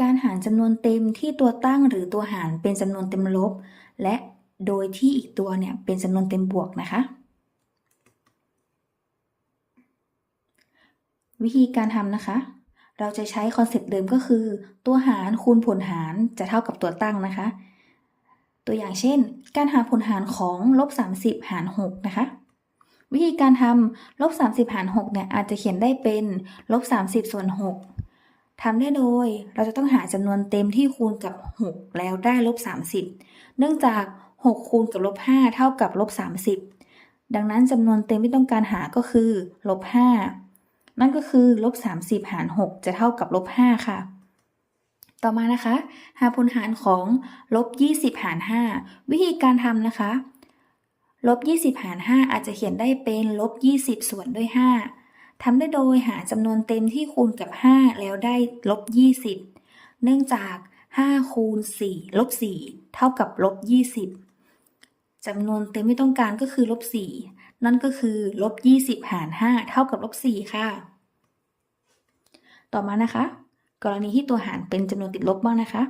การหารจำนวนเต็มที่ตัวตั้งหรือตัวหารเป็นจำนวนเต็มลบ และโดยที่อีกตัวเนี่ยเป็นจำนวนเต็มบวกนะคะ วิธีการทำนะคะ เราจะใช้คอนเซปต์เดิมก็คือ ตัวหารคูณผลหารจะเท่ากับตัวตั้งนะคะ ตัวอย่างเช่น การหาผลหารของลบ30 หาร 6 นะคะวิธีการทำลบ30 หาร 6 เนี่ยอาจจะเขียนได้เป็นลบ30 ส่วน 6 ทำได้โดยเราจะต้องหาจำนวนเต็มที่คูณกับ 6 แล้วได้ลบ 30 เนื่องจาก 6 คูณกับลบ 5 เท่ากับลบ 30 ดังนั้นจำนวนเต็มที่ต้องการหาก็คือลบ 5 นั่นก็คือลบ 30 หาร 6 จะเท่ากับลบ 5 ค่ะ ต่อมานะคะ หาผลหารของลบ 20 หาร 5 วิธีการทำนะคะลบ 20 หาร 5 อาจจะเขียนได้เป็นลบ 20 ส่วนด้วย 5 ทำได้โดยหาจำนวนเต็มที่คูณกับ 5 แล้วได้ลบ 20 เนื่องจาก 5 คูณ 4 ลบ 4 เท่ากับลบ 20จำนวนเต็มที่ต้องการก็คือลบ 4 นั่นก็คือลบ 20 หาร 5 เท่ากับลบ 4 ค่ะ ต่อมานะคะ กรณีที่ตัวหารเป็นจำนวนติดลบบ้างนะคะ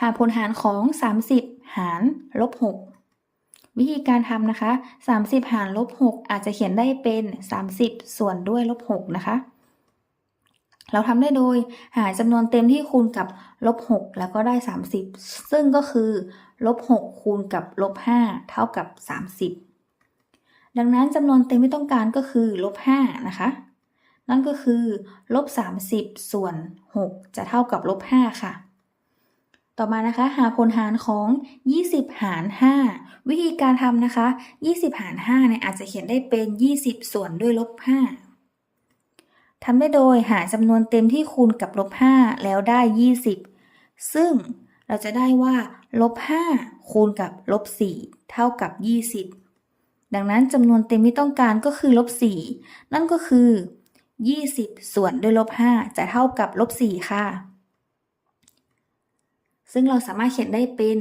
หาผลหารของ 30 หารลบ 6 วิธีการทำนะคะ 30 หารลบ 6 อาจจะเขียนได้เป็น 30 ส่วนด้วยลบ 6 นะคะ เราทำได้โดยหาจำนวนเต็มที่คูณกับลบ 6 แล้วก็ได้ 30 ซึ่งก็คือลบ 6 คูณกับลบ 5 เท่ากับ 30 ดังนั้นจำนวนเต็มที่ต้องการก็คือลบ 5 นะคะ นั่นก็คือลบ 30 ส่วน 6 จะเท่ากับลบ 5 ค่ะ ต่อมานะคะ หาผลหารของ 20 หาร 5 วิธีการทำนะคะ 20 หาร5เนี่ยอาจจะเขียนได้เป็น 20 ส่วนด้วยลบ 5ทำได้โดยหาจำนวนเต็มที่คูณกับลบ 5 แล้วได้ 20 ซึ่งเราจะได้ว่าลบ 5 คูณกับลบ 4 เท่ากับ 20 ดังนั้นจำนวนเต็มที่ต้องการก็คือลบ 4 นั่นก็คือ 20 ส่วนด้วยลบ 5 จะเท่ากับลบ 4 ค่ะ ซึ่งเราสามารถเขียนได้เป็น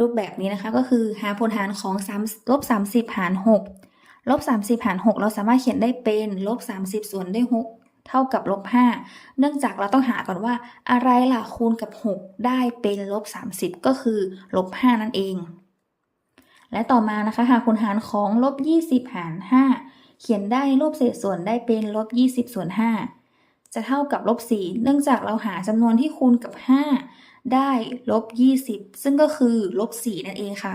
รูปแบบนี้นะคะ ก็คือหาผลหารของ3ลบ30 หาร 6 ลบ 30 หาร 6 เราสามารถเขียนได้เป็นลบ 30 ส่วนด้วย 6 เท่ากับลบ 5 เนื่องจากเราต้องหาก่อนว่า อะไรล่ะคูณกับ 6 ได้เป็นลบ 30 ก็คือลบ 5 นั่นเอง และต่อมานะคะหาผลหารของลบ 20 หาร 5 เขียนได้รูปเศษส่วนได้เป็นลบ 20 ส่วน 5 จะเท่ากับลบ4เนื่องจากเราหาจำนวนที่คูณกับ 5 ได้ลบ 20 ซึ่งก็คือลบ4นั่นเองค่ะ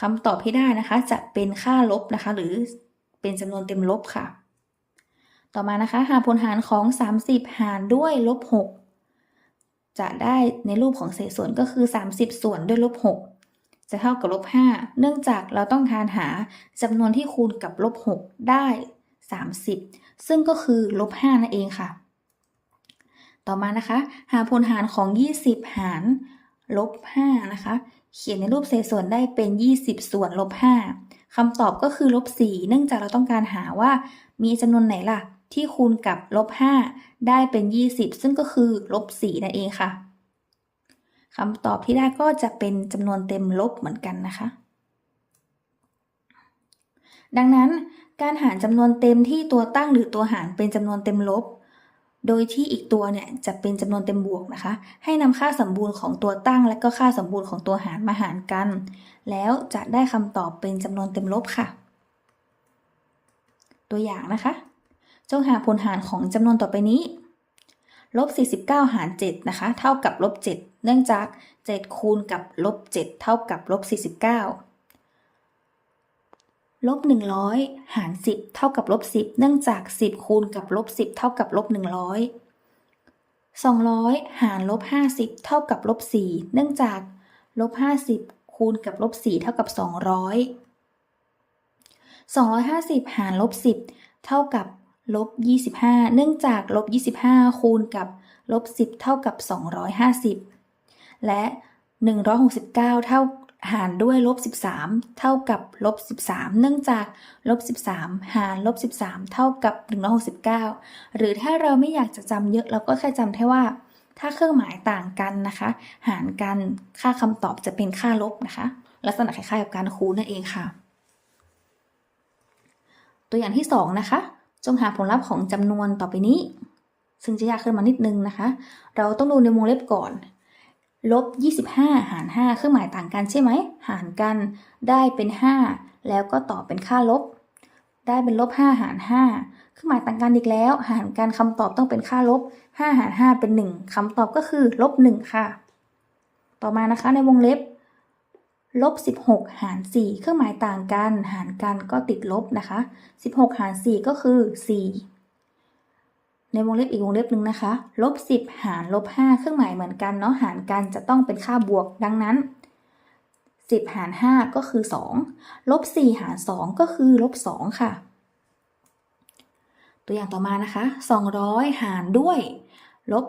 คำตอบที่ได้นะคะจะเป็นค่าลบนะคะ หรือเป็นจำนวนเต็มลบค่ะ ต่อมานะคะ หาผลหารของ 30 หารด้วยลบ 6 จะได้ในรูปของเศษส่วนก็คือ 30 ส่วนด้วยลบ 6 จะเท่ากับลบ 5 เนื่องจากเราต้องการหาจำนวนที่คูณกับลบ 6 ได้ 30 ซึ่งก็คือลบ5นั่นเองค่ะ ต่อมานะคะ หาผลหารของ 20 หารลบ5นะคะ เขียนในรูปเศษส่วนได้เป็น 20 ส่วนลบ5คำตอบก็คือลบ4เนื่องจากเราต้องการหาว่ามีจำนวนไหนล่ะ ที่คูณกับลบ5ได้เป็น 20 ซึ่งก็คือลบ4นั่นเองค่ะคำตอบที่ได้ก็จะเป็นจำนวนเต็มลบเหมือนกันนะคะ ดังนั้นการหารจำนวนเต็มที่ตัวตั้งหรือตัวหารเป็นจำนวนเต็มลบ โดยที่อีกตัวเนี่ยจะเป็นจำนวนเต็มบวกนะคะ ให้นำค่าสมบูรณ์ของตัวตั้ง และก็ค่าสมบูรณ์ของตัวหารมาหารกัน แล้วจะได้คำตอบเป็นจำนวนเต็มลบค่ะ ตัวอย่างนะคะ จงหาผลหารของจำนวนต่อไปนี้ลบ49 หาร 7 นะคะ เท่ากับลบ7เนื่องจาก 7 คูณกับลบ7เท่ากับลบ49 ลบ100 หาร 10 เท่ากับลบ 10 เนื่องจาก 10 คูณกับลบ 10 เท่ากับลบ 100 200 หารลบ 50 เท่ากับลบ 4 เนื่องจากลบ 50 คูณกับลบ 4 เท่ากับ 200 250 หารลบ 10 เท่ากับลบ 25 เนื่องจากลบ 25 คูณกับลบ 10 เท่ากับ 250 และ 169 เท่า หารด้วยลบ13 เท่ากับลบ13 เนื่องจากลบ13 หารลบ13 เท่ากับ 169 หรือถ้าเราไม่อยากจะจำเยอะเราก็แค่จำแค่ว่า ถ้าเครื่องหมายต่างกันนะคะ หารกันค่าคำตอบจะเป็นค่าลบนะคะ ลักษณะคล้ายๆกับการคูณนั่นเองค่ะ ตัวอย่างที่ 2 นะคะ จงหาผลลัพธ์ของจำนวนต่อไปนี้ ซึ่งจะยากขึ้นมานิดนึงนะคะ เราต้องดูในวงเล็บก่อน ลบ 25 หาร 5 เครื่องหมายต่างกันใช่ไหม หารกัน ได้เป็น 5 แล้วก็ต่อเป็นค่าลบ ได้เป็นลบ 5 หาร 5 เครื่องหมายต่างกันอีกแล้ว หารกันคำตอบต้องเป็นค่าลบ 5 หาร 5 เป็น 1คำตอบก็คือลบ 1 ค่ะ ต่อมานะคะในวงเล็บ ลบ 16 หาร 4 เครื่องหมายต่างกัน หารกันก็ติดลบนะคะ 16 หาร 4 ก็คือ 4 ในวงเล็บอีกวงเล็บหนึ่งนะคะลบ10 หารลบ5เครื่องหมายเหมือนกันเนาะหารกันจะต้องเป็นค่าบวกดังนั้น 10 หาร 5 ก็คือ 2 ลบ 4 หาร 2 ก็คือลบ 2 ค่ะ ตัวอย่างต่อมานะคะ 200 หารด้วยลบ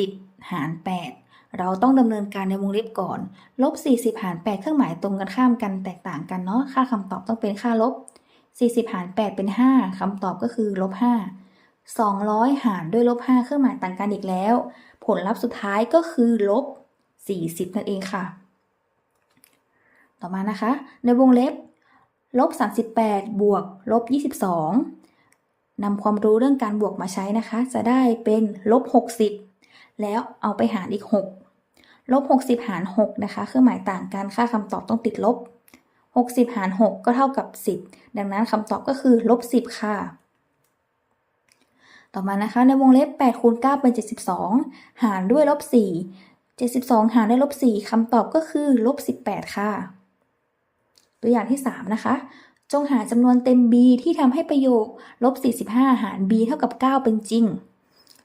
40 หาร 8 เราต้องดำเนินการในวงเล็บก่อนลบ 40 หาร 8 เครื่องหมายตรงกันข้ามกันแตกต่างกันเนาะค่าคำตอบต้องเป็นค่าลบ 40 หาร 8 เป็น 5คำตอบก็คือลบ 5 200 หารด้วยลบ 5 เครื่องหมายต่างกันอีกแล้ว ผลลัพธ์สุดท้ายก็คือลบ 40 นั่นเองค่ะ ต่อมานะคะ ในวงเล็บลบ 38 บวกลบ 22นำความรู้เรื่องการบวกมาใช้นะคะ จะได้เป็นลบ 60 แล้วเอาไปหารอีก 6 ลบ 60 หาร 6 นะคะ เครื่องหมายต่างกันค่าคำตอบต้องติดลบ 60 หาร 6 ก็เท่ากับ 10 ดังนั้นคำตอบก็คือลบ 10 ค่ะ ต่อมานะคะในวงเล็บ8คูณ9เป็น 72 หารด้วยลบ4 72 หารด้วยลบ4คำตอบก็คือลบ18 ค่ะ ตัวอย่างที่ 3 นะคะ จงหาจำนวนเต็ม b ที่ทำให้ประโยคลบ45 หาร b เท่ากับ 9 เป็นจริง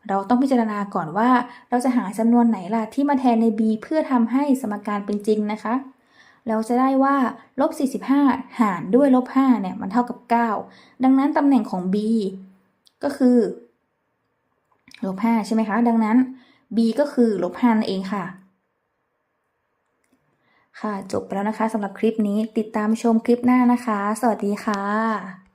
เราต้องพิจารณาก่อนว่าเราจะหาจำนวนไหนล่ะที่มาแทนใน b เพื่อทำให้สมการเป็นจริงนะคะ เราจะได้ว่าลบ45 หารด้วยลบ5เนี่ยมันเท่ากับ 9 ดังนั้นตำแหน่งของ b ก็คือ ลบ5ใช่ไหมคะ ดังนั้น b ก็คือลบ5นั่นเองค่ะ ค่ะจบไปแล้วนะคะสำหรับคลิปนี้ติดตามชมคลิปหน้านะคะ สวัสดีค่ะ